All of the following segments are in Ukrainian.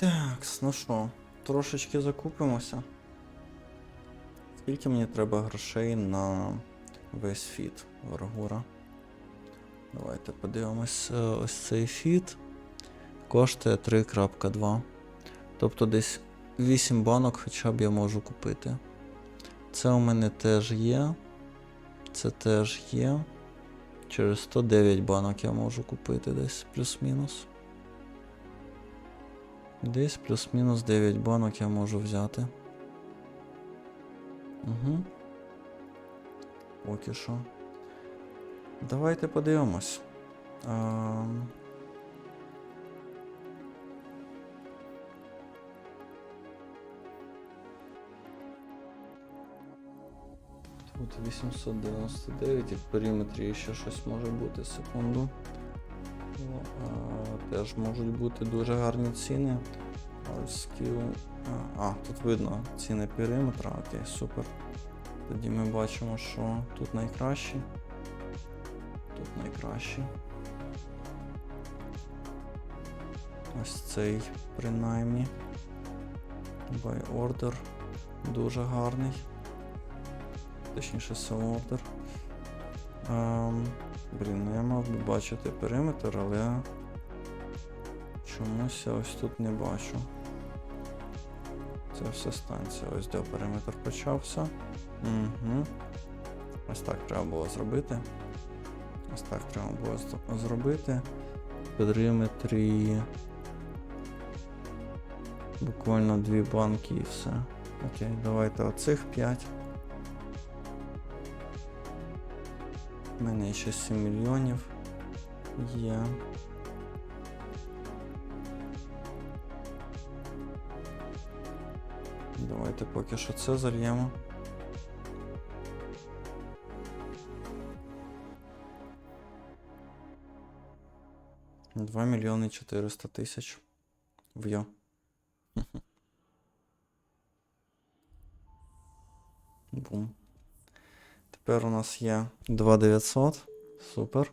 Так, ну що, трошечки закупимося. Скільки мені треба грошей на весь фіт Варгура? Давайте подивимось. Е, Ось цей фіт коштує 3.2. Тобто десь 8 банок хоча б я можу купити. Це у мене теж є. Це теж є. Через 109 банок я можу купити десь плюс-мінус. Десь плюс-мінус 9 банок я можу взяти. Угу. Поки що. Давайте подивимось. А... Тут 899 і в периметрі ще щось може бути, секунду. А, теж можуть бути дуже гарні ціни. Ось Skill. А, тут видно ціни периметра, окей, супер. Тоді ми бачимо, що тут найкращі. Тут найкращі. Ось цей принаймні. By order. Дуже гарний. Точніше, sell order. Блін, ну я мав би бачити периметр, але чомусь я ось тут не бачу. Це все станція. Ось де периметр почався. Угу. Ось так треба було зробити. Ось так треба було зробити. Периметрі. Буквально дві банки і все. Окей, давайте оцих 5. Мене ще 7 мільйонів є. Давайте поки що це зальємо. Два мільйони 400 тисяч. В'йо. Бум. Тепер у нас є 2900. Супер.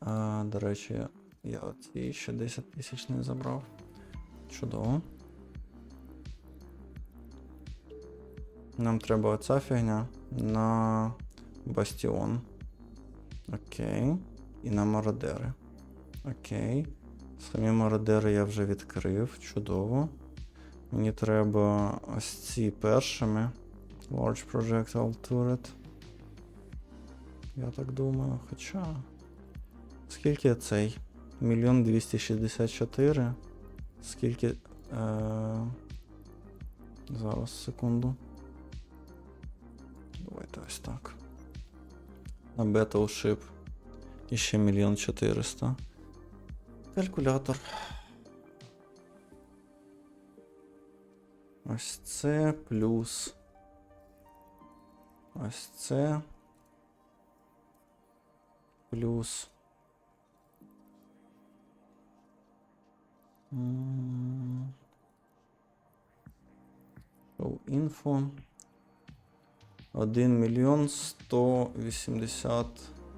А, до речі, я оці ще 10 тисяч не забрав. Чудово. Нам треба оця фігня на бастіон. Окей. І на мародери. Окей. Самі мародери я вже відкрив. Чудово. Мені треба ось ці першими. Large Projectile Turret. Я так думаю, хоча. Скільки цей? Мільйон 264. Скільки. Е... Зараз, секунду. Давайте ось так. На Battleship. І ще мільйон 400. Калькулятор. Ось це плюс. Ось це. Плюс. Info. 1 мільйон 180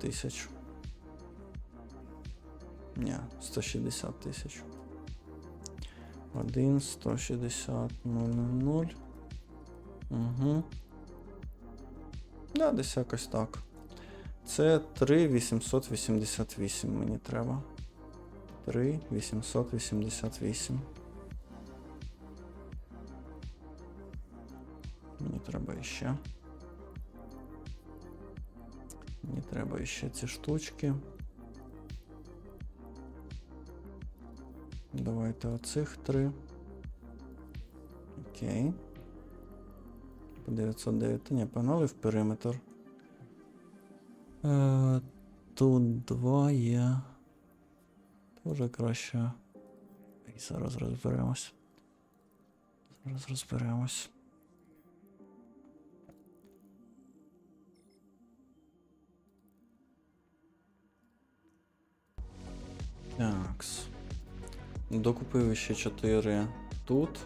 тисяч. Ні, 160 тисяч. 1, 160, 0, 0. Угу. Да, десь якось так. Це 3,888 мені треба. 3,888. Мені треба іще. Мені треба іще ці штучки. Давайте оцих три. Окей. По 909. Та ні, погнали в периметр. Е, тут два є. Тоже краще. І зараз розберемось. Зараз розберемось. Такс. Докупив ще 4 тут.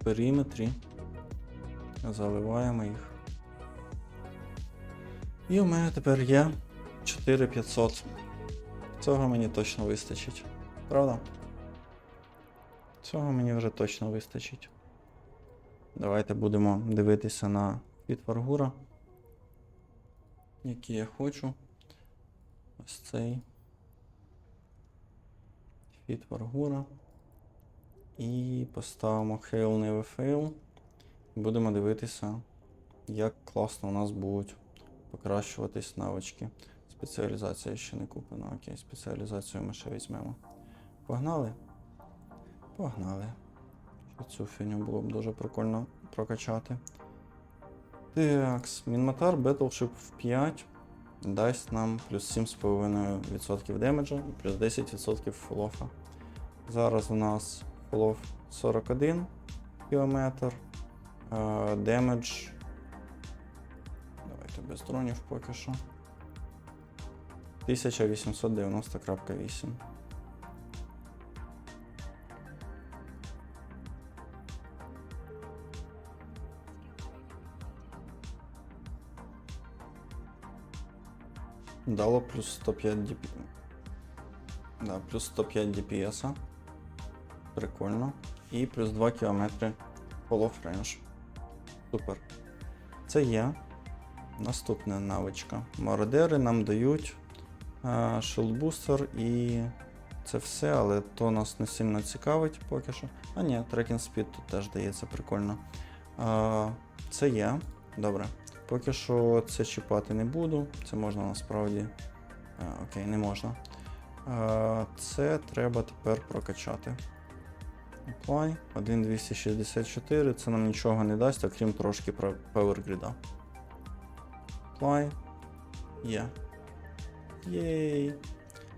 В периметрі. Заливаємо їх. І у мене тепер є 4500. Цього мені точно вистачить. Правда? Цього мені вже точно вистачить. Давайте будемо дивитися на від Варгура. Який я хочу. Ось цей. Фіт Варгура. І поставимо Hail Never Fail. Будемо дивитися, як класно у нас будуть покращуватись навички. Спеціалізація ще не куплена. Окей, спеціалізацію ми ще візьмемо. Погнали? Погнали. Цю фіню було б дуже прикольно прокачати. Так, Мінматар Battleship в 5 дасть нам плюс 7,5% демеджа і плюс 10% фолофа. Зараз у нас фолоф 41 кілометр. Демедж. Давайте без дронів поки що. 1890.8. Дало плюс 105 DP. Да, плюс 105 DPS. Прикольно. І плюс 2 км of Range. Супер. Це є. Наступна навичка. Мародери нам дають Shield Booster і це все, але то нас не сильно цікавить поки що. А ні, Tracking Speed тут теж дається прикольно. А, Це є. Добре. Поки що це чіпати не буду. Це можна насправді. А, окей, не можна. А, Це треба тепер прокачати. Apply 1.264. Це нам нічого не дасть, окрім трошки про Power Apply. Є. Єй.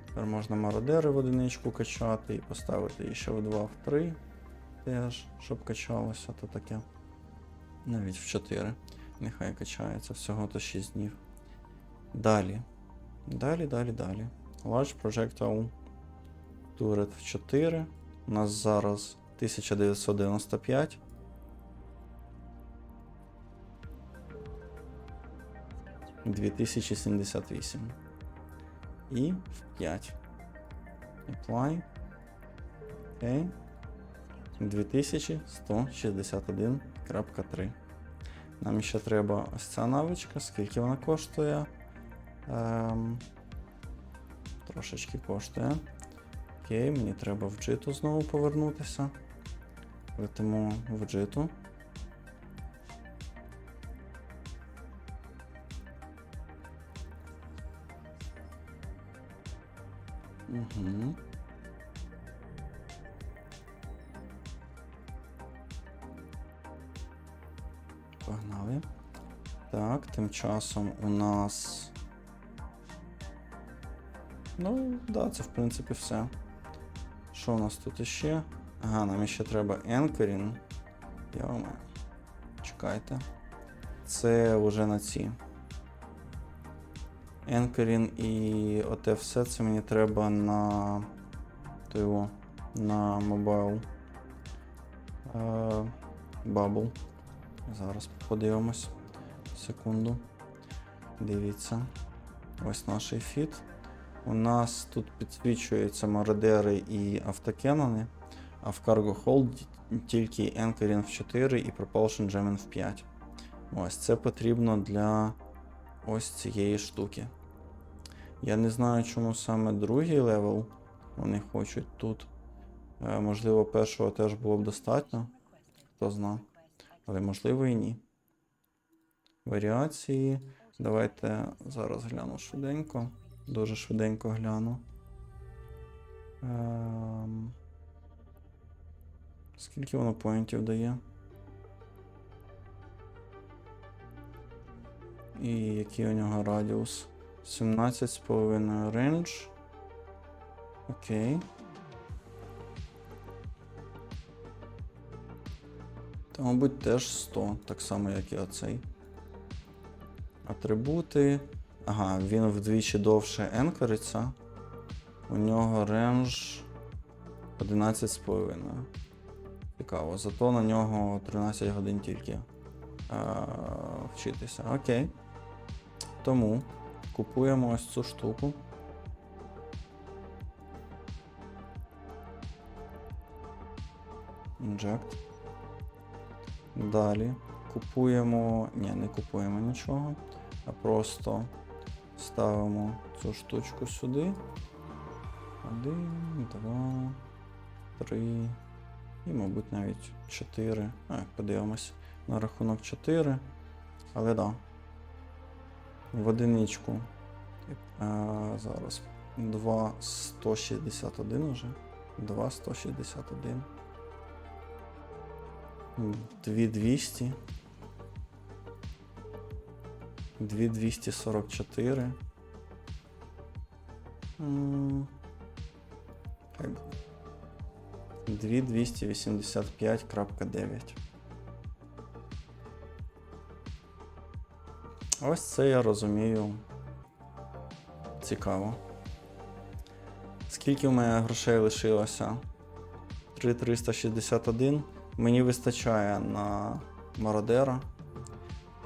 Тепер можна мародери в одиничку качати і поставити ще в 2, в 3. Теж, щоб качалося, то таке. Навіть в 4. Нехай качається всього то 6 днів. Далі. Далі, далі, далі. Large Projectile Turret в 4. У нас зараз 1995. Дві тисячі сімдесят вісім. І в 5. Apply. Окей. 2161.3. Нам ще треба ось ця навичка, скільки вона коштує. Ем, трошечки коштує. Окей, мені треба в джиту знову повернутися. Летимо в джиту. Угу. Погнали. Так, тим часом у нас. Ну, да, це в принципі все. Що у нас тут іще? Ага, нам ще треба енкерінг. Йома. Чекайте. Це вже на ці. Енкерін і оте все це мені треба на то його, на мобайл Bubble. Зараз подивимось. Секунду. Дивіться. Ось наш фіт. У нас тут підсвічуються мародери і автокенони, а в Cargo Hold тільки Anchoring в 4 і Propulsion Jamming в 5. Ось це потрібно для ось цієї штуки. Я не знаю, чому саме другий левел вони хочуть тут. Е, можливо, першого теж було б достатньо. Хто зна. Але можливо і ні. Варіації. Давайте зараз гляну швиденько. Дуже швиденько гляну. Ем... Скільки воно поінтів дає? І який у нього радіус? 17,5 рейндж. Окей. Та, мабуть, теж 100, так само, як і оцей. Атрибути. Ага, він вдвічі довше енкериться. У нього рендж 11,5. Цікаво. Зато на нього 13 годин тільки а, вчитися. Окей. Тому купуємо ось цю штуку. Inject. Далі купуємо. Ні, не купуємо нічого, а просто ставимо цю штучку сюди. Один, два, три. І, мабуть, навіть чотири. А, подивимось на рахунок 4. Але да. В одиничку. А, зараз. 2,161 уже. 2,161. 2200. 2244. М, Хай буде. 2285.9. Ось це я розумію. Цікаво. Скільки в мене грошей лишилося? 3,361. Мені вистачає на мародера.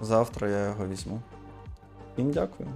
Завтра я його візьму. Всім дякую.